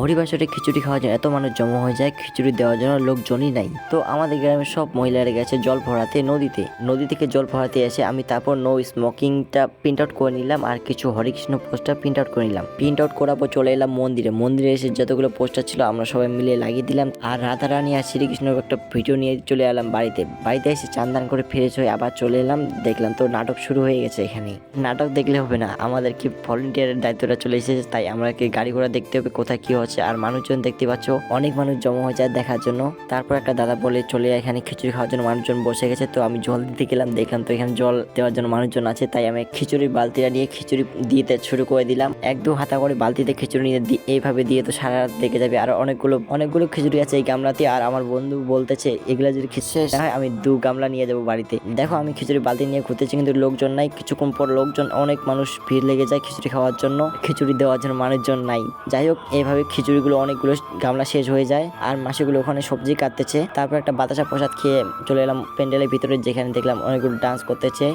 হরিবাসরে খিচুড়ি খাওয়ার জন্য এত মানুষ জমা হয়ে যায়, খিচুড়ি দেওয়ার জন্য লোকজনই নাই। তো আমাদের গ্রামের সব মহিলারা গেছে জল ভরাতে নদীতে। নদী থেকে জল ভরাতে এসে আমি তারপর নো স্মোকিংটা প্রিন্ট আউট করে নিলাম আর কিছু হরিকৃষ্ণ পোস্টার প্রিন্ট আউট করে নিলাম। প্রিন্ট আউট করার পর চলে এলাম মন্দিরে। মন্দিরে এসে যতগুলো পোস্টার ছিল আমরা সবাই মিলে লাগিয়ে দিলাম আর রাধা রাধারানী আর শ্রীকৃষ্ণের একটা ভিডিও নিয়ে চলে এলাম বাড়িতে। বাড়িতে এসে চান্দান করে ফ্রেশ হয়ে আবার চলে এলাম। দেখলাম তো নাটক শুরু হয়ে গেছে এখানে নাটক দেখলে হবে না। আমাদের কি ভলেন্টিয়ারের দায়িত্বটা চলে এসেছে, তাই আমরা কি গাড়ি ঘোড়া দেখতে হবে, কোথায় কি হচ্ছে। আর মানুষজন দেখতে পাচ্ছ অনেক মানুষ জমা হয়ে যায় দেখার জন্য। তারপর একটা দাদা বলে চলে এখানে খিচুড়ি খাওয়ার জন্য মানুষজন বসে গেছে। তো আমি জল দিতে গেলাম দেখলাম তো এখানে জল দেওয়ার জন্য মানুষজন আছে। তাই আমি খিচুড়ির বালতিটা নিয়ে খিচুড়ি দিতে শুরু করে দিলাম। এক দু হাতা করে বালতিতে খিচুড়ি নিয়ে এইভাবে দিয়ে তো সারা রাত দেখে যাবে। আর অনেকগুলো অনেকগুলো খিচুড়ি আছে এই গামলাতে। আর আমার বন্ধু বলতেছে এগুলো যদি খিচুড়ি হয় আমি দু গামলা নিয়ে যাব বাড়িতে। দেখো আমি খিচুড়ি বালতি নিয়ে ঘুরতেছি কিন্তু লোকজন নাই। কিছুক্ষণ পর লোকজন অনেক মানুষ ভিড় লেগে যায় খিচুড়ি খাওয়ার জন্য। খিচুড়ি দেওয়ার জন্য মানুষজন নাই। যাই হোক এইভাবে খিচুড়িগুলো অনেকগুলো গামলা শেষ হয়ে যায় আর মাসিগুলো ওখানে সবজি কাটতেছে। তারপর একটা বাতাসা প্রসাদ খেয়ে চলে এলাম প্যান্ডেলের ভিতরে যেখানে দেখলাম অনেকগুলো ডান্স করতেছে।